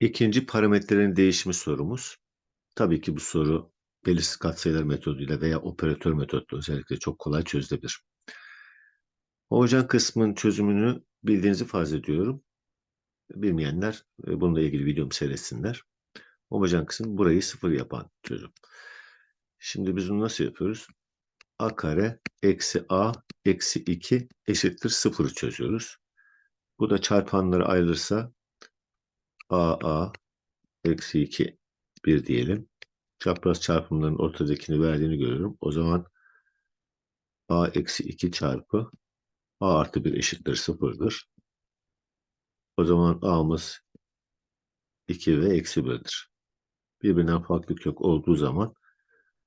İkinci parametrelerin değişimi sorumuz. Tabii ki bu soru belirsiz katsayılar metoduyla veya operatör metoduyla özellikle çok kolay çözülebilir. Homojen kısmın çözümünü bildiğinizi farz ediyorum. Bilmeyenler e, bununla ilgili videomu seyretsinler. Homojen kısım burayı sıfır yapan çözüm. Şimdi biz bunu nasıl yapıyoruz? a kare eksi a eksi 2 eşittir sıfırı çözüyoruz. Bu da çarpanları ayrılırsa a a eksi 2 1 diyelim. Çapraz çarpımların ortadakini verdiğini görüyorum. O zaman a eksi 2 çarpı a artı 1 eşittir sıfırdır. O zaman a'mız 2 ve eksi 1'dir. Birbirinden farklı kök olduğu zaman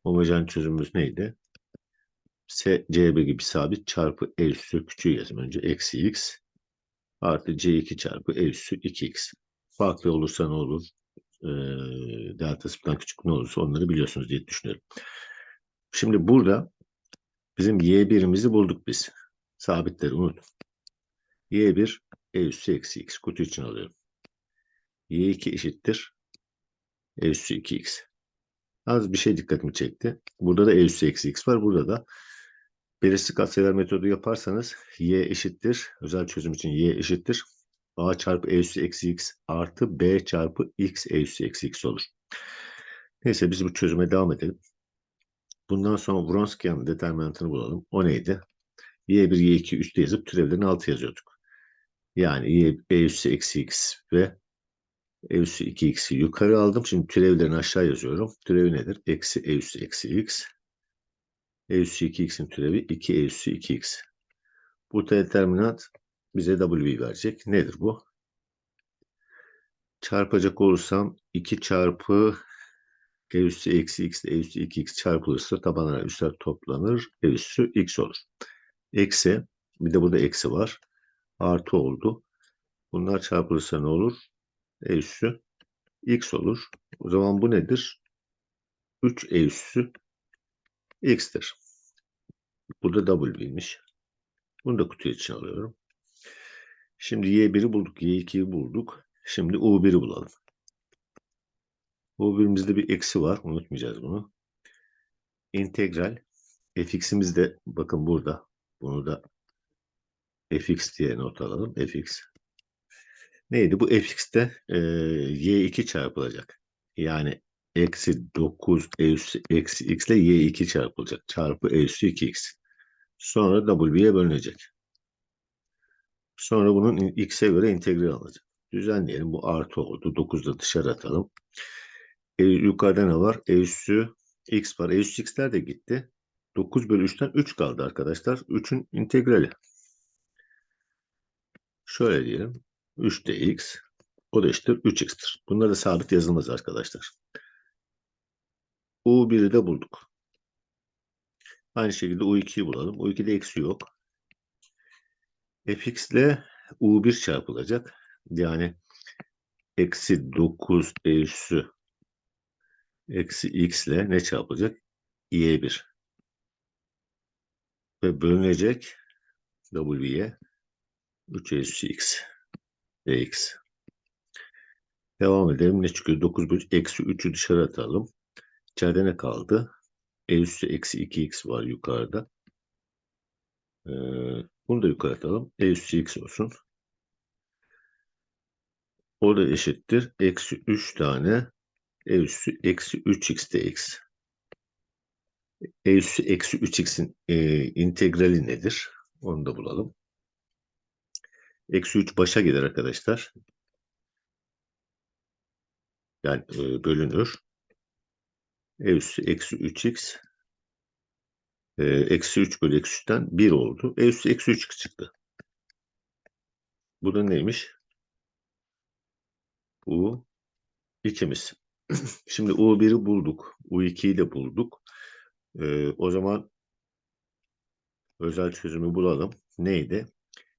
homojen çözümümüz neydi? S, CB gibi sabit çarpı E üssü küçüğü yazayım önce. Eksi X artı C2 çarpı E üssü 2X. Farklı olursa ne olur? E, delta sıfırdan küçük ne olursa onları biliyorsunuz diye düşünüyorum. Şimdi burada bizim Y1'imizi bulduk biz. Sabitleri unutun. Y1 E üssü eksi X. Kutu için alıyorum. Y2 eşittir. E üssü 2X. Az bir şey dikkatimi çekti. Burada da E üssü eksi X var. Burada da Belirsiz katsayılar metodu yaparsanız y eşittir. Özel çözüm için y eşittir. A çarpı e üssü eksi x artı b çarpı x e üssü eksi x olur. Neyse biz bu çözüme devam edelim. Bundan sonra Wronski'nin determinantını bulalım. O neydi? y1, y2 üstte yazıp türevlerini altı yazıyorduk. Yani y, e üssü eksi x ve e üssü 2x'i yukarı aldım. Şimdi türevlerini aşağı yazıyorum. Türevi nedir? Eksi e üssü eksi x e üssü 2x'in türevi 2 e üssü 2x. Bu determinant bize w verecek. Nedir bu? Çarpacak olursam 2 çarpı e üssü eksi x e üssü 2x çarpılırsa tabanlara üstler toplanır. E üssü x olur. Eksi bir de burada eksi var. Artı oldu. Bunlar çarpılırsa ne olur? E üssü x olur. O zaman bu nedir? 3 e üssü x'tir. Burada W'ymiş. Bunu da kutu için alıyorum. Şimdi Y1'i bulduk. Y2'yi bulduk. Şimdi U1'i bulalım. U1'imizde bir eksi var. Unutmayacağız bunu. İntegral. fx'imiz de bakın burada. Bunu da fx diye not alalım. fx. Neydi? Bu fx'te e, y2 çarpılacak. Yani eksi 9 e üssü eksi x ile y2 çarpılacak. Çarpı e üssü 2x. Sonra w'ye bölünecek. Sonra bunun x'e göre integral alacak. Düzenleyelim. Bu artı oldu. 9'da dışarı atalım. E, yukarıda ne var? E üssü x var. E üssü x'ler de gitti. 9 bölü 3'ten 3 kaldı arkadaşlar. 3'ün integrali. Şöyle diyelim. 3 de x. O da eşittir 3x'tir. Bunlar da sabit yazılmaz arkadaşlar. U1'i de bulduk. Aynı şekilde U2'yi bulalım. U2'de eksi yok. Fx ile U1 çarpılacak. Yani eksi 9 e eksi x ile ne çarpılacak? y1 ve bölünecek w'ye 3 e üssü x dx. Devam edelim. Ne çıkıyor? 9 bölü eksi 3'ü dışarı atalım. İçeride ne kaldı? E üssü eksi 2x var yukarıda. Ee, bunu da yukarı atalım. E üssü x olsun. O da eşittir. Eksi 3 tane e üssü eksi 3x dx. E üssü eksi 3x'in e, integrali nedir? Onu da bulalım. Eksi 3 başa gelir arkadaşlar. Yani e, bölünür. E üssü eksi 3x e, eksi 3 bölü eksi 3'ten 1 oldu. E üssü eksi 3 çıktı. Bu da neymiş? U 2'miz. Şimdi U1'i bulduk. U2'yi de bulduk. E, o zaman özel çözümü bulalım. Neydi?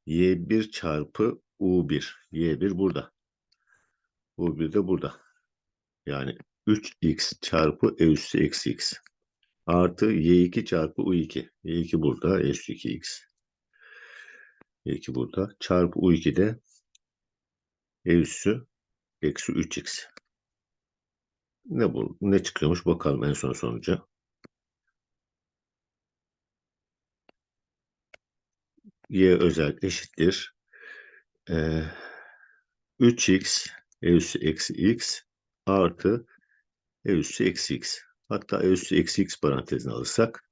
Y1 çarpı U1. Y1 burada. U1 de burada. Yani 3x çarpı e üssü eksi x artı y2 çarpı u2. y2 burada, e üssü 2x. y2 burada. Çarpı u2 de e üssü eksi 3x. Ne bu? Ne çıkıyormuş bakalım en son sonuca. y özel eşittir. Ee, 3x e üssü eksi x artı e üssü eksi x. Hatta e üssü eksi x parantezine alırsak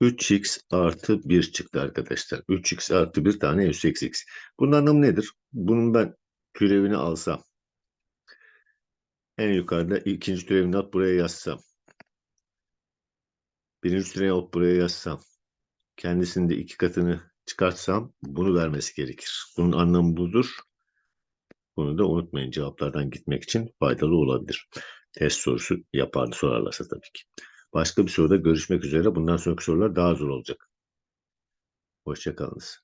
3x artı 1 çıktı arkadaşlar. 3x artı 1 tane e üssü eksi x. Bunun anlamı nedir? Bunun ben türevini alsam en yukarıda ikinci türevini alıp buraya yazsam birinci türevi alıp buraya yazsam kendisinin de iki katını çıkartsam bunu vermesi gerekir. Bunun anlamı budur. Bunu da unutmayın cevaplardan gitmek için faydalı olabilir. Test sorusu yapardı sorarlarsa tabii ki. Başka bir soruda görüşmek üzere. Bundan sonraki sorular daha zor olacak. Hoşçakalınız.